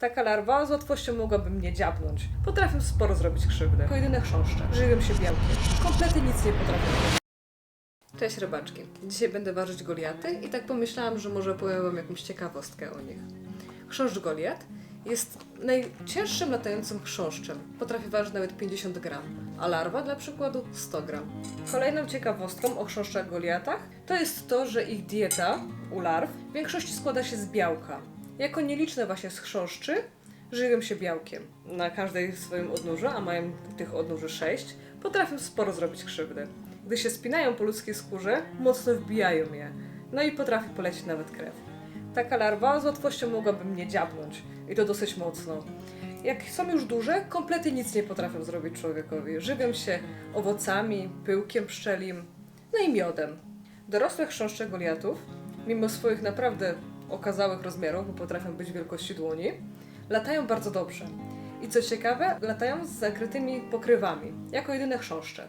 Taka larwa z łatwością mogłaby mnie dziabnąć. Potrafię sporo zrobić krzywdy. Jako jedyne chrząszcze. Żywią się białkiem. Kompletnie nic nie potrafię. Cześć rybaczki. Dzisiaj będę ważyć goliaty i tak pomyślałam, że może powiem wam jakąś ciekawostkę o nich. Chrząszcz goliat jest najcięższym latającym chrząszczem. Potrafi ważyć nawet 50 gram, a larwa dla przykładu 100 gram. Kolejną ciekawostką o chrząszczach goliatach to jest to, że ich dieta u larw w większości składa się z białka. Jako nieliczne właśnie z chrząszczy żywią się białkiem. Na każdej swoim odnóżu, a mają tych odnóży 6, potrafią sporo zrobić krzywdy. Gdy się spinają po ludzkiej skórze, mocno wbijają je. No i potrafi polecieć nawet krew. Taka larwa z łatwością mogłaby mnie dziabnąć. I to dosyć mocno. Jak są już duże, kompletnie nic nie potrafią zrobić człowiekowi. Żywią się owocami, pyłkiem pszczelim, no i miodem. Dorosłe chrząszcze goliatów, mimo swoich naprawdę okazałych rozmiarów, bo potrafią być wielkości dłoni, latają bardzo dobrze. I co ciekawe, latają z zakrytymi pokrywami, jako jedyne chrząszcze.